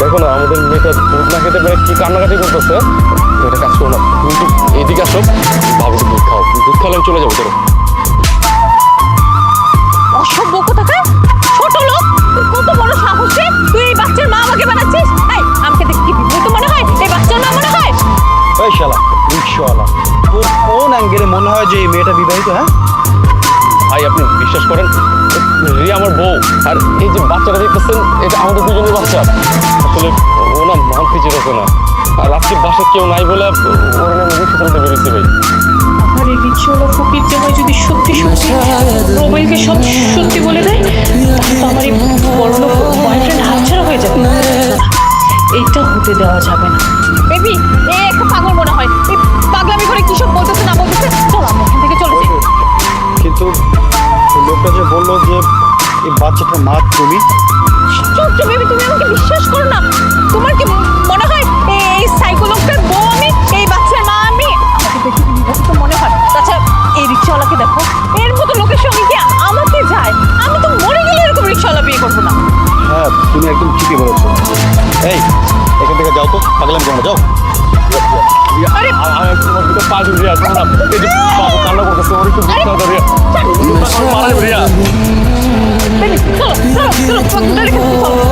দেখো না আমাদের মেয়েটা দুধ না খেতে পারে কি কান্নাকাটি করতেছে? এটা কাজ করো না তুমি একটু এইদিকে আসো বাবুকে দুধ খাও। দুধ খাওয়ালে চলে যাব চলো। অসভ্য কোথাকার? ছোট লোক কত বড় সাহস তুই এই বাচ্চার মা আমাকে বানাচ্ছিস? এই আমাকে দেখে কি মনে হয়? এই বাচ্চার মা মনে হয়? ওই শালা রিক্সাওয়ালা। তোর কোন অ্যাঙ্গেলে মনে হয় যে এই মেয়েটা বিবাহিত হ্যাঁ? ভাই আপনি বিশ্বাস করেন? রিয়া আমার বউ আর এই যে বাচ্চাটা দেখতেছেন এটা আমাদের দুজনের বাচ্চা। আসলে ও না মানতে চেয়েছে না। আর আজকে বাসায় কেউ নাই বলে ওর নামে রিক্সা চালাতে বেরিয়েছি ভাই আমার এই রিক্সাওয়ালা ফকির জামাই যদি সত্যি সত্যি মোবাইলকে সব সত্যি বলে দেয় তাহলে তো আমার এই বড়লোক বয়ফ্রেন্ড হাতছাড়া হয়ে যাবে। এইটা হতে দেওয়া যাবে না। বেবি এ একটা পাগল মনে হয়। এই পাগলামি করে কি সব বলতেছে না বলতেছে? চল আমরা এখান থেকে চলে যাই। কিন্তু লোকটা যে বলল যে এই বাচ্চাটার মা তুমি? চুপ চুপ বেবি দেখো এর মতো লোকের সঙ্গে কি আমাকে যায় আমি তো মরে গেলে এরকম রিক্সাওয়ালা বিয়ে করব না হ্যাঁ তুমি একদম ঠিকই বলেছ এই এখান থেকে যাও তো পাগলাম কেন যাও আরে! আমি তোমার দুটো পা ধরে রিয়া না এই যে বাবু কান্না করতেছে ওর একটু খাওয়া দাও, রিয়া চলো চলো চলো চলো চলো